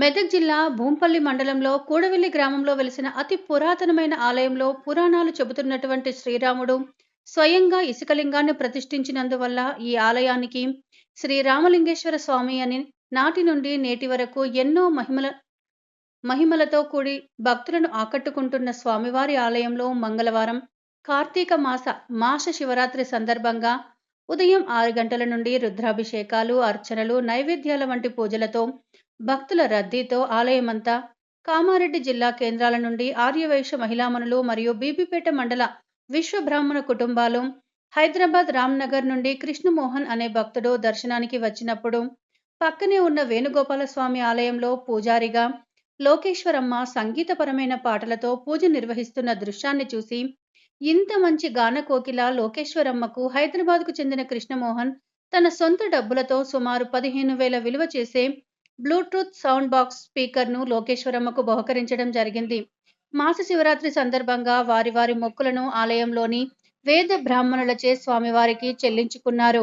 మెదక్ జిల్లా భూంపల్లి మండలంలో కూడవెల్లి గ్రామంలో వెలిసిన అతి పురాతనమైన ఆలయంలో పురాణాలు చెబుతున్నటువంటి శ్రీరాముడు స్వయంగా ఇసుకలింగాన్ని ప్రతిష్ఠించినందువల్ల ఈ ఆలయానికి శ్రీరామలింగేశ్వర స్వామి అని నాటి నుండి నేటి వరకు ఎన్నో మహిమల మహిమలతో కూడి భక్తులను ఆకట్టుకుంటున్న స్వామివారి ఆలయంలో మంగళవారం కార్తీక మాస మాస శివరాత్రి సందర్భంగా ఉదయం ఆరు గంటల నుండి రుద్రాభిషేకాలు అర్చనలు నైవేద్యాల వంటి పూజలతో భక్తుల రద్దీతో ఆలయమంతా కామారెడ్డి జిల్లా కేంద్రాల నుండి ఆర్యవైశ్య మహిళామణులు మరియు బీబీపేట మండల విశ్వబ్రాహ్మణ కుటుంబాలు హైదరాబాద్ రామ్నగర్ నుండి కృష్ణమోహన్ అనే భక్తుడు దర్శనానికి వచ్చినప్పుడు పక్కనే ఉన్న వేణుగోపాలస్వామి ఆలయంలో పూజారిగా లోకేశ్వరమ్మ సంగీతపరమైన పాటలతో పూజ నిర్వహిస్తున్న దృశ్యాన్ని చూసి ఇంత మంచి గాన కోకిల లోకేశ్వరమ్మకు హైదరాబాద్కు చెందిన కృష్ణమోహన్ తన సొంత డబ్బులతో సుమారు పదిహేను వేల విలువ చేసే బ్లూటూత్ సౌండ్ బాక్స్ స్పీకర్ను లోకేశ్వరమ్మకు బహుకరించడం జరిగింది. మాస శివరాత్రి సందర్భంగా వారి వారి మొక్కులను ఆలయంలోని వేద బ్రాహ్మణులచే స్వామివారికి చెల్లించుకున్నారు.